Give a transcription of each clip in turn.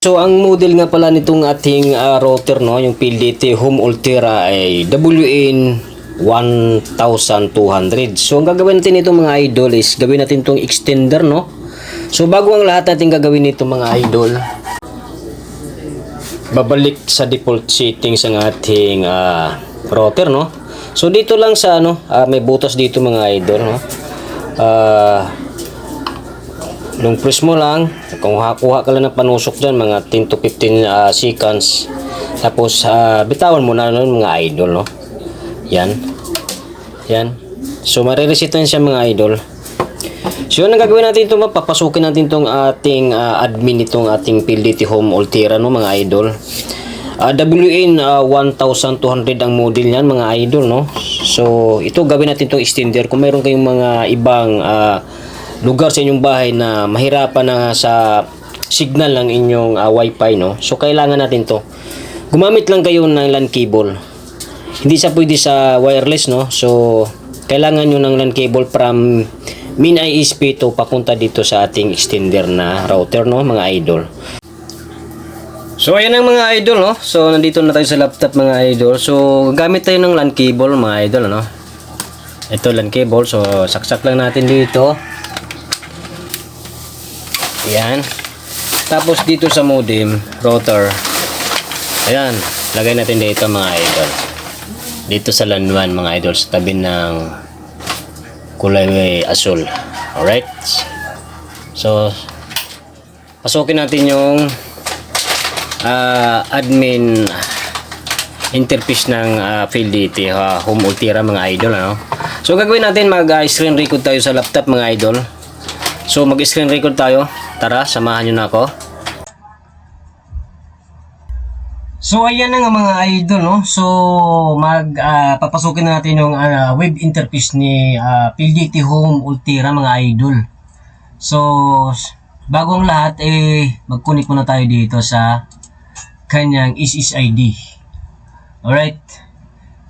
So ang model nga pala nitong ating ah, router no, yung PLDT Home Ultra ay WN 1200. So ang gagawin natin nito mga idol is gawin natin tong extender no. So bago ang lahat natin gagawin nito mga idol, babalik sa default settings ang ating ah, router no. So dito lang sa ano, ah, may butas dito mga idol no. Ah Nung press mo lang, kung kuha ka lang ng panusok dyan, mga 10 to 15 ah, seconds. Tapos, ah, bitawan mo na nun mga idol, no? Yan. Yan. So, marireset na siya mga idol. So, yun ang gagawin natin ito, papasukin natin itong ating ah, admin itong ating PLDT Home Ultera, no, mga idol. Ah, WN ah, 1200 ang model niyan mga idol no. So ito gawin natin itong extender kung mayroon kayong mga ibang ah, lugar sa inyong bahay na mahirapan na sa signal ng inyong ah, wifi no. So kailangan natin to. Gumamit lang kayo ng LAN cable. Hindi siya pwede sa wireless no. So kailangan nyo ng LAN cable from main ISP to papunta dito sa ating extender na router no mga idol. So ayan ang mga idol no. So nandito na tayo sa laptop mga idol. So gamit tayo ng LAN cable mga idol no. Ito LAN cable. So saksak lang natin dito. Ayan. Tapos dito sa modem, router. Ayan, lagay natin dito mga idol. Dito sa LAN 1 mga idol sa tabi ng kulay asul. Alright? So, pasukin natin yung ah, admin interface ng uh, PhilDT uh, Home Ultira mga idol ano. So gagawin natin mag ah, screen record tayo sa laptop mga idol. So mag screen record tayo. Tara, samahan niyo na ako. So ayan na nga mga idol no. So mag ah, papasukin na natin yung ah, web interface ni uh, PLDT Home Ultira mga idol. So bago ang lahat eh mag-connect muna tayo dito sa kanyang SSID. Alright.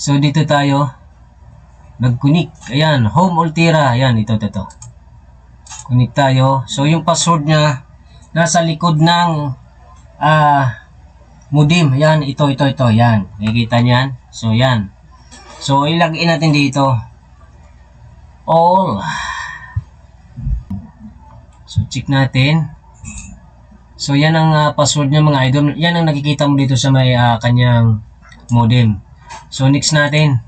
So dito tayo nag-connect. Ayan, Home Ultira. Ayan, ito, ito, ito. Connect tayo. So yung password niya nasa likod ng ah modem. Ayan, ito, ito, ito. Ayan. Nakikita niyan? So, yan. So, ilagay natin dito. All. So, check natin. So, yan ang ah, password niya mga idol. Yan ang nakikita mo dito sa may ah, kanyang modem. So, next natin.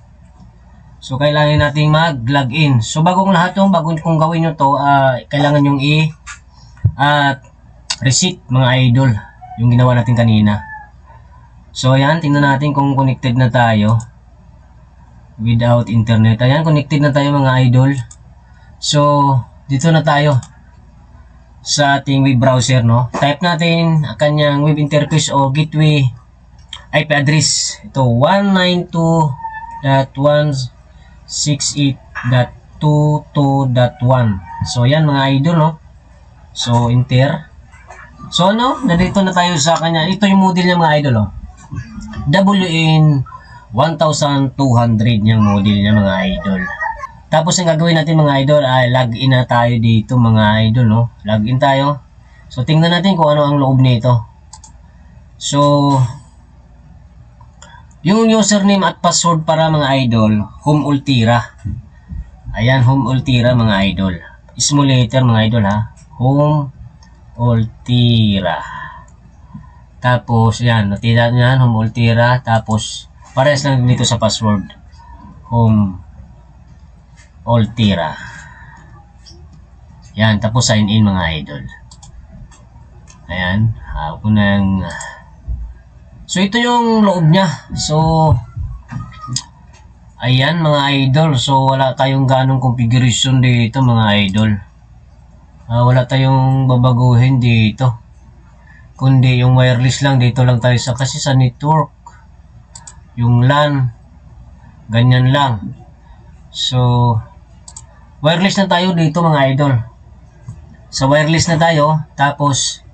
So, kailangan nating mag-login. So, bagong lahat yung, bago kung gawin nyo to, ah, kailangan yung i- at receipt mga idol. Yung ginawa natin kanina. So, ayan, tingnan natin kung connected na tayo. Without internet. Ayan, connected na tayo mga idol. So, dito na tayo sa ating web browser, no? Type natin ang kanyang web interface o gateway IP address. Ito, 192.168.22.1. So, yan mga idol, no? So, enter. So, ano? Nandito na tayo sa kanya. Ito yung model niya mga idol, oh. WN 1200 yung model niya mga idol. Tapos ang gagawin natin mga idol ay login na tayo dito mga idol no. Login tayo. So tingnan natin kung ano ang loob nito. So yung username at password para mga idol, Home Ultira. Ayan, Home Ultira mga idol. Letter mga idol ha. Home Ultira. Tapos, yan, natira nyo yan, Home Ultira. Tapos, parehas lang dito sa password. Home Ultira. Yan, tapos sign in mga idol. Ayan, ako nang... So, ito yung loob niya. So, ayan mga idol. So, wala tayong ganong configuration dito mga idol. Ah, wala tayong babaguhin dito kundi yung wireless lang dito lang tayo sa kasi sa network yung LAN ganyan lang so wireless na tayo dito mga idol sa wireless na tayo tapos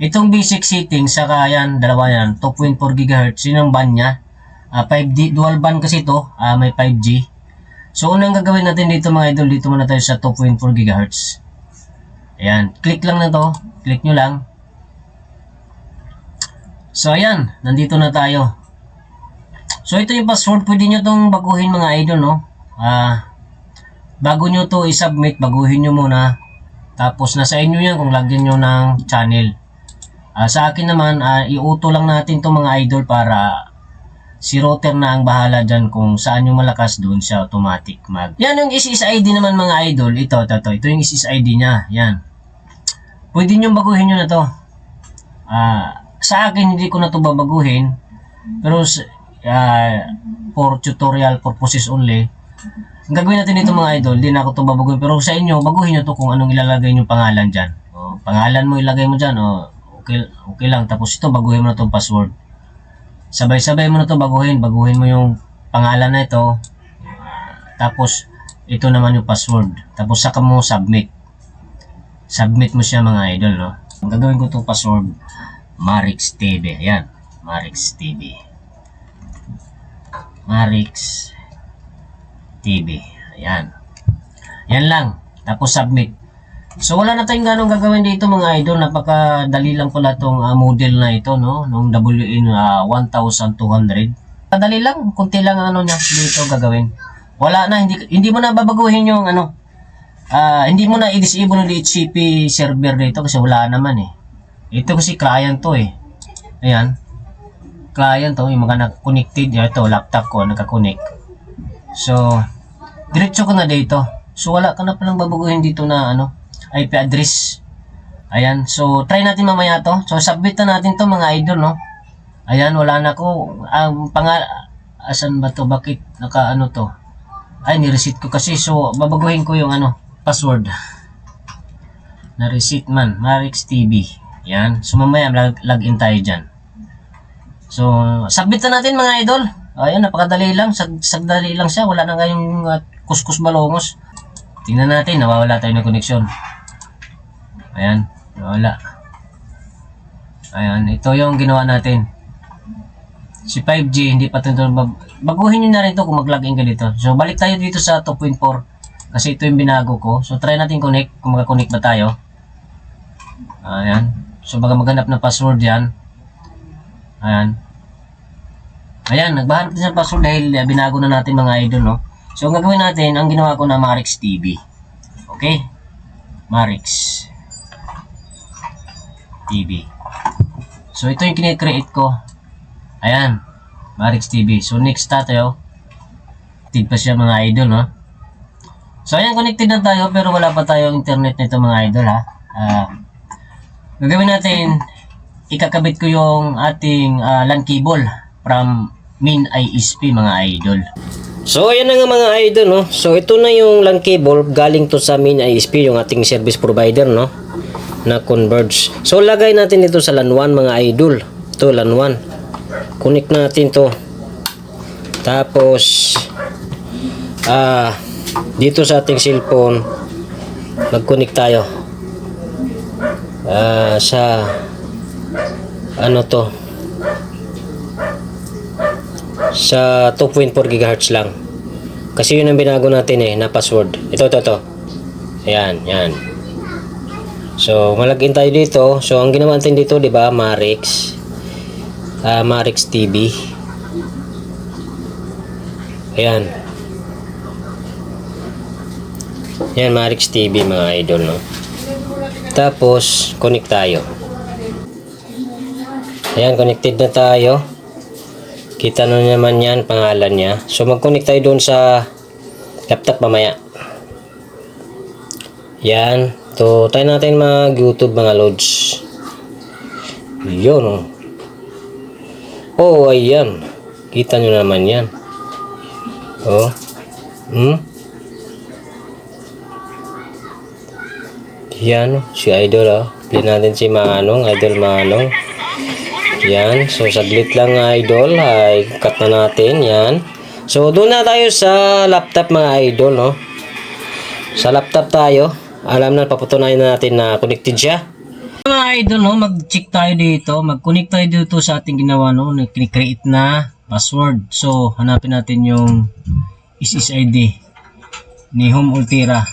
itong basic setting saka yan dalawa yan 2.4 GHz yun ang band nya Ah, 5G dual band kasi ito ah, may 5G so unang gagawin natin dito mga idol dito muna tayo sa 2.4 GHz ayan click lang na to click nyo lang So ayan, nandito na tayo. So ito yung password, pwede nyo tong baguhin mga idol, no? Ah, bago nyo to i-submit, baguhin nyo muna. Tapos nasa inyo yan kung lagyan nyo ng channel. Ah, sa akin naman, ah, iuto lang natin to mga idol para si router na ang bahala dyan kung saan yung malakas doon siya automatic mag. Yan yung SSID naman mga idol. Ito, ito, ito. Ito yung SSID niya. Yan. Pwede nyo baguhin nyo na to. Ah, sa akin hindi ko na to babaguhin. Pero ah, for tutorial purposes only, ang gagawin natin dito mga idol, di na ako to babaguhin. Pero sa inyo, baguhin nyo to kung anong ilalagay nyo pangalan dyan. O, pangalan mo ilagay mo dyan, o, okay, okay lang. Tapos ito, baguhin mo na tong password. Sabay-sabay mo na to baguhin. Baguhin mo yung pangalan na ito. Tapos, ito naman yung password. Tapos, saka mo submit. Submit mo siya mga idol, no? Ang gagawin ko itong password, Marix TV. Ayan, Marix TV. Marix TV. Ayan. Yan lang. Tapos submit. So wala na tayong ganong gagawin dito mga idol. Napakadali lang pala tong ah, model na ito, no? Nung WN ah, 1200. Kadali lang, kunti lang ang ano niya dito gagawin. Wala na, hindi hindi mo na babaguhin yung ano. Ah, hindi mo na i-disable yung DHCP server dito kasi wala naman eh. Ito kasi client to eh. Ayan. Client to, yung mga na-connected. Ito, laptop ko, nakakonect. So, diretso ko na dito. So, wala ka na palang babaguhin dito na ano, IP address. Ayan. So, try natin mamaya to. So, submit na natin to mga idol, no? Ayan, wala na ko. Ang pangal... Asan ba to? Bakit naka ano to? Ay, ni-reset ko kasi. So, babaguhin ko yung ano, password. Na-reset man. Marix TV. Yan. So, mamaya lag- login tayo dyan. So, submit na natin mga idol. Ayan, napakadali lang. Sag sagdali lang siya. Wala na ngayong uh, kuskus balongos. Tingnan natin, nawawala tayo ng koneksyon. Ayan, nawala. Ayan, ito yung ginawa natin. Si 5G, hindi pa ito. Baguhin nyo na rin ito kung mag-login ka dito. So, balik tayo dito sa 2.4. Kasi ito yung binago ko. So, try natin connect. Kung makakonect ba tayo. Ayan. So, baga maghanap ng password yan. Ayan. Ayan, nagbahanap din sa password dahil uh, binago na natin mga idol, no? So, ang gagawin natin, ang ginawa ko na Marix TV. Okay? Marix TV. So, ito yung kinecreate ko. Ayan. Marix TV. So, next tayo. Active pa siya mga idol, no? So, ayan, connected na tayo pero wala pa tayong internet nito mga idol, ha? Ah, gagawin natin, ikakabit ko yung ating ah, LAN cable from main ISP mga idol. So ayan na nga mga idol no. So ito na yung LAN cable galing to sa main ISP yung ating service provider no na converge. So lagay natin dito sa LAN 1 mga idol. Ito LAN 1. Connect natin to. Tapos ah dito sa ating cellphone mag-connect tayo. Ah sa ano to sa 2.4 GHz lang kasi yun ang binago natin eh na password ito ito ito ayan yan so malagin tayo dito so ang ginawa natin dito di ba Marix ah Marix TV ayan yan Marix TV mga idol no tapos connect tayo Ayan, connected na tayo. Kita na naman yan, pangalan niya. So, mag-connect tayo doon sa laptop mamaya. Yan. So, tayo natin mag-YouTube mga loads. Yun, oh. Oh, ayan. Kita nyo naman yan. Oh. Hmm? Yan, oh. si Idol, oh. Play natin si Manong, Idol Manong. Yan. So, saglit lang idol. Ay, cut na natin. Yan. So, doon na tayo sa laptop mga idol, no? Sa laptop tayo. Alam na, paputunayan na natin na connected siya. Mga idol, no? Mag-check tayo dito. Mag-connect tayo dito sa ating ginawa, no? Nag-create na password. So, hanapin natin yung SSID ni Home Ultira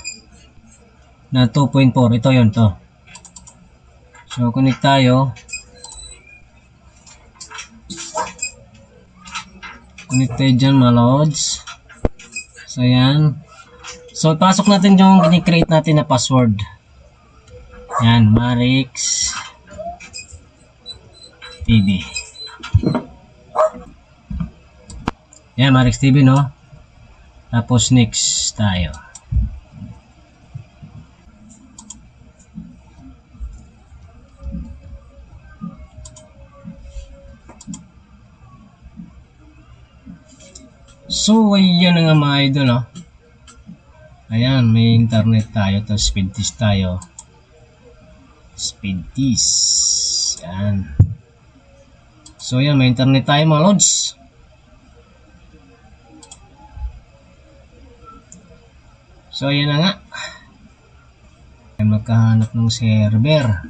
na 2.4. Ito yon to. So, connect tayo. Connected dyan mga lods. So yan. So pasok natin yung create natin na password. Yan, Marix TV. Yan, Marix TV no. Tapos next tayo. So, ayan na nga mga idol, no? Ayan, may internet tayo, tapos speed test tayo. Speed test. Ayan. So, ayan, may internet tayo mga lods. So, ayan na nga. Ayan, magkahanap ng server.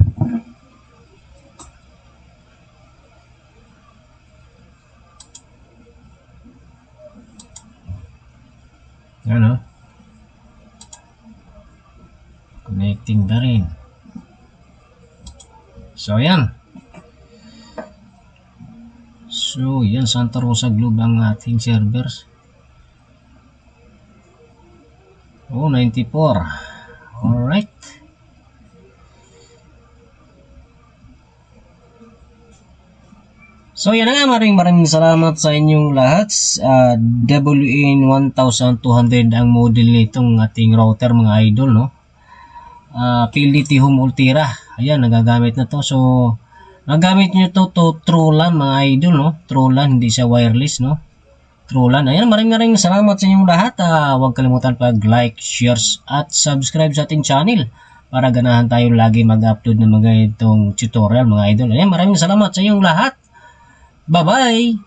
Ano? Connecting na rin. So, ayan. So, yan. Santa Rosa Globe ang ating servers. Oh, 94. Alright. So yan nga, maraming maraming salamat sa inyong lahat. Uh, WN 1200 ang model nitong ating router mga idol, no? Uh, PLDT Home Ultira. Ayan, nagagamit na to. So, nagamit nyo to to true LAN mga idol, no? True LAN, hindi siya wireless, no? True LAN. Ayan, maraming maraming salamat sa inyong lahat. Uh, huwag kalimutan pag-like, shares, at subscribe sa ating channel para ganahan tayo lagi mag-upload ng mga itong tutorial mga idol. Ayan, maraming salamat sa inyong lahat. Bye-bye!